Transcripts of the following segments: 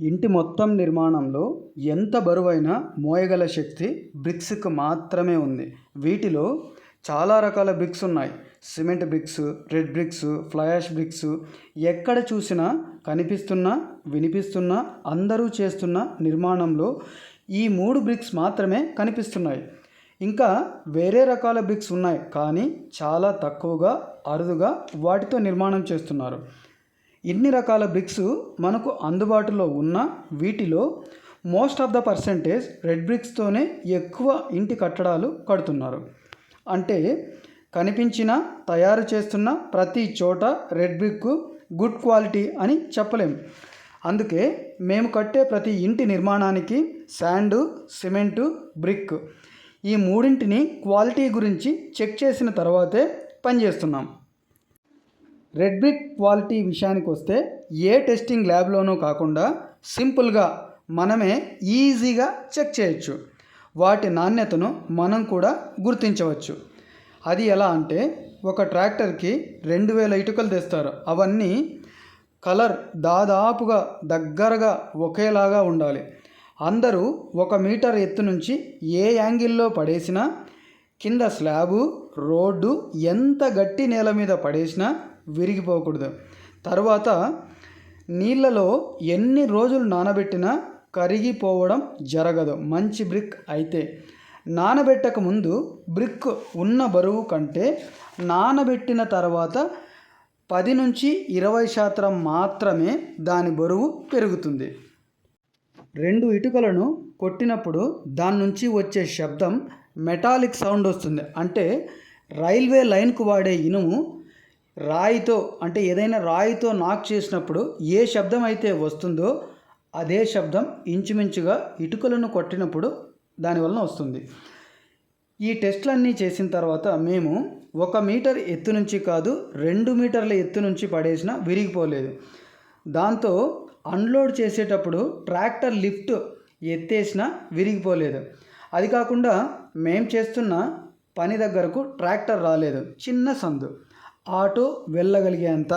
ఇంటి మొత్తం నిర్మాణంలో ఎంత బరువైనా మోయగల శక్తి బ్రిక్స్కి మాత్రమే ఉంది. వీటిలో చాలా రకాల బ్రిక్స్ ఉన్నాయి. Cement bricks red bricks fly ash bricks ఎక్కడ చూసినా కనిపిస్తున్నా వినిపిస్తున్నా అందరూ చేస్తున్న నిర్మాణంలో ఈ మూడు బ్రిక్స్ మాత్రమే కనిపిస్తున్నాయి. ఇంకా వేరే రకాల బ్రిక్స్ ఉన్నాయి కానీ చాలా తక్కువగా అరుదుగా వాటితో నిర్మాణం చేస్తున్నారు. ఇన్ని రకాల బ్రిక్స్ మనకు అందుబాటులో ఉన్న వీటిలో most of the percentage red బ్రిక్స్తోనే ఎక్కువ ఇంటి కట్టడాలు కడుతున్నారు. అంటే కనిపించిన తయారు చేస్తున్న ప్రతి చోట రెడ్ బ్రిక్ గుడ్ క్వాలిటీ అని చెప్పలేం. అందుకే మేము కట్టే ప్రతి ఇంటి నిర్మాణానికి శాండు సిమెంటు బ్రిక్ ఈ మూడింటిని క్వాలిటీ గురించి చెక్ చేసిన తర్వాతే పనిచేస్తున్నాం. రెడ్ బ్రిక్ క్వాలిటీ విషయానికి వస్తే ఏ టెస్టింగ్ ల్యాబ్లోనూ కాకుండా సింపుల్గా మనమే ఈజీగా చెక్ చేయొచ్చు. వాటి నాణ్యతను మనం కూడా గుర్తించవచ్చు. అది ఎలా అంటే ఒక ట్రాక్టర్కి రెండు వేల ఇటుకలు తెస్తారు. అవన్నీ కలర్ దాదాపుగా దగ్గరగా ఒకేలాగా ఉండాలి. అందరూ ఒక మీటర్ ఎత్తు నుంచి ఏ యాంగిల్లో పడేసినా కింద స్లాబు రోడ్డు ఎంత గట్టి నేల మీద పడేసినా విరిగిపోకూడదు. తర్వాత నీళ్ళలో ఎన్ని రోజులు నానబెట్టినా కరిగిపోవడం జరగదు. మంచి బ్రిక్ అయితే. నానబెట్టక ముందు బ్రిక్ ఉన్న బరువు కంటే నానబెట్టిన తర్వాత పది నుంచి ఇరవై శాతం మాత్రమే దాని బరువు పెరుగుతుంది. రెండు ఇటుకలను కొట్టినప్పుడు దాని నుంచి వచ్చే శబ్దం మెటాలిక్ సౌండ్ వస్తుంది. అంటే రైల్వే లైన్కు వాడే ఇనుము రాయితో అంటే ఏదైనా రాయితో నాక్ చేసినప్పుడు ఏ శబ్దం అయితే వస్తుందో అదే శబ్దం ఇంచుమించుగా ఇటుకలను కొట్టినప్పుడు దానివలన వస్తుంది. ఈ టెస్ట్లన్నీ చేసిన తర్వాత మేము ఒక మీటర్ ఎత్తు నుంచి కాదు రెండు మీటర్ల ఎత్తు నుంచి పడేసిన విరిగిపోలేదు. దాంతో అన్లోడ్ చేసేటప్పుడు ట్రాక్టర్ లిఫ్ట్ ఎత్తేసిన విరిగిపోలేదు. అది కాకుండా మేం చేస్తున్న పని దగ్గరకు ట్రాక్టర్ రాలేదు. చిన్న సందు. ఆటో వెళ్ళగలిగేంత.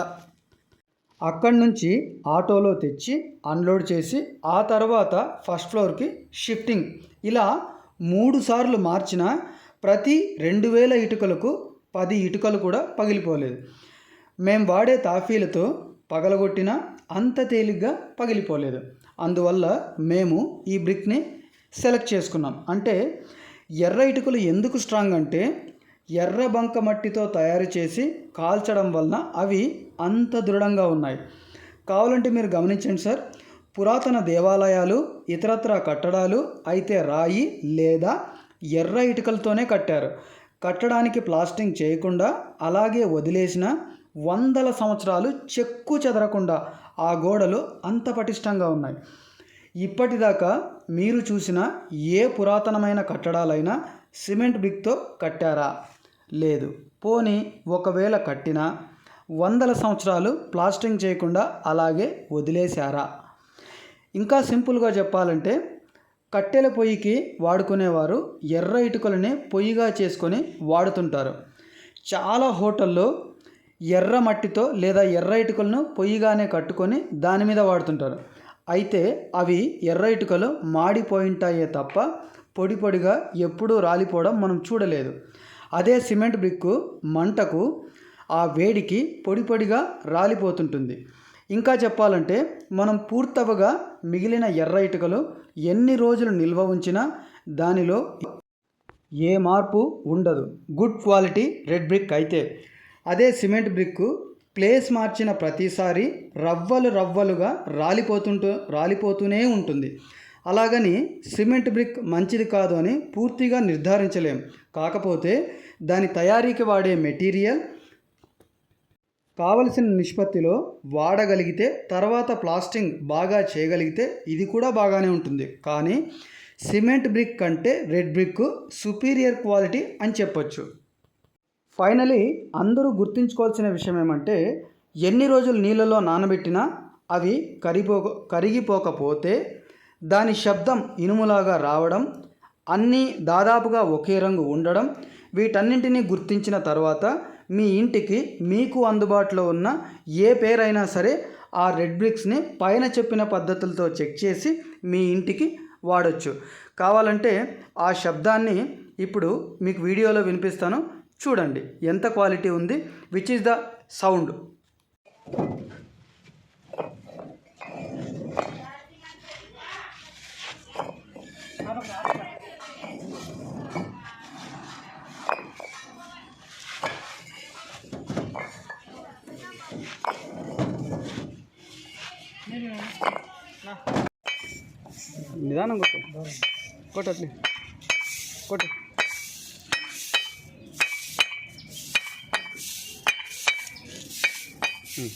అక్కడి నుంచి ఆటోలో తెచ్చి అన్లోడ్ చేసి ఆ తర్వాత ఫస్ట్ ఫ్లోర్కి షిఫ్టింగ్. ఇలా మూడు సార్లు మార్చిన ప్రతి రెండు వేల ఇటుకలకు పది ఇటుకలు కూడా పగిలిపోలేదు. మేము వాడే తాఫీలతో పగలగొట్టిన అంత తేలిగ్గా పగిలిపోలేదు. అందువల్ల మేము ఈ బ్రిక్ని సెలెక్ట్ చేసుకున్నాం. అంటే ఎర్ర ఇటుకలు ఎందుకు స్ట్రాంగ్ అంటే ఎర్ర బంక మట్టితో తయారు చేసి కాల్చడం వలన అవి అంత దృఢంగా ఉన్నాయి. కావాలంటే మీరు గమనించండి సార్ పురాతన దేవాలయాలు ఇతరత్ర కట్టడాలు అయితే రాయి లేదా ఎర్ర ఇటుకలతోనే కట్టారు. కట్టడానికి ప్లాస్టింగ్ చేయకుండా అలాగే వదిలేసిన వందల సంవత్సరాలు చెక్కు చెదరకుండా ఆ గోడలు అంత పటిష్టంగా ఉన్నాయి. ఇప్పటిదాకా మీరు చూసిన ఏ పురాతనమైన కట్టడాలైనా సిమెంట్ బ్రిక్తో కట్టారా? లేదు. పోనీ ఒకవేళ కట్టినా వందల సంవత్సరాలు ప్లాస్టింగ్ చేయకుండా అలాగే వదిలేశారా? ఇంకా సింపుల్గా చెప్పాలంటే కట్టెల పొయ్యికి వాడుకునేవారు ఎర్ర ఇటుకలని పొయ్యిగా చేసుకొని వాడుతుంటారు. చాలా హోటల్లో ఎర్ర మట్టితో లేదా ఎర్ర ఇటుకలను పొయ్యిగానే కట్టుకొని దాని మీద వాడుతుంటారు. అయితే అవి ఎర్ర ఇటుకలు మాడిపోయింటాయే తప్ప పొడి పొడిగా ఎప్పుడూ రాలిపోవడం మనం చూడలేదు. అదే సిమెంట్ బ్రిక్కు మంటకు ఆ వేడికి పొడి పొడిగా రాలిపోతుంటుంది. ఇంకా చెప్పాలంటే మనం పూర్తవగా మిగిలిన ఎర్ర ఇటుకలు ఎన్ని రోజులు నిల్వ ఉంచినా దానిలో ఏ మార్పు ఉండదు. గుడ్ క్వాలిటీ రెడ్ బ్రిక్ అయితే. అదే సిమెంట్ బ్రిక్ ప్లేస్ మార్చిన ప్రతిసారి రవ్వలు రవ్వలుగా రాలిపోతుంటూ రాలిపోతూనే ఉంటుంది. అలాగని సిమెంట్ బ్రిక్ మంచిది కాదు అని పూర్తిగా నిర్ధారించలేం. కాకపోతే దాని తయారీకి వాడే మెటీరియల్ కావలసిన నిష్పత్తిలో వాడగలిగితే తర్వాత ప్లాస్టింగ్ బాగా చేయగలిగితే ఇది కూడా బాగానే ఉంటుంది. కానీ సిమెంట్ బ్రిక్ కంటే రెడ్ బ్రిక్ సుపీరియర్ క్వాలిటీ అని చెప్పొచ్చు. ఫైనలీ అందరూ గుర్తుంచుకోవాల్సిన విషయం ఏమంటే ఎన్ని రోజులు నీళ్ళలో నానబెట్టినా అవి కరిగిపో కరిగిపోకపోతే దాని శబ్దం ఇనుములాగా రావడం అన్నీ దాదాపుగా ఒకే రంగు ఉండడం వీటన్నింటినీ గుర్తించిన తర్వాత మీ ఇంటికి మీకు అందుబాటులో ఉన్న ఏ పేరైనా సరే ఆ రెడ్ బ్రిక్స్ని పైన చెప్పిన పద్ధతులతో చెక్ చేసి మీ ఇంటికి వాడచ్చు. కావాలంటే ఆ శబ్దాన్ని ఇప్పుడు మీకు వీడియోలో వినిపిస్తాను. చూడండి ఎంత క్వాలిటీ ఉంది విచ్ ఇస్ ద సౌండ్? నిదానం కొట్టు కొట్టు అట్లే కొట్టు ఉమ్.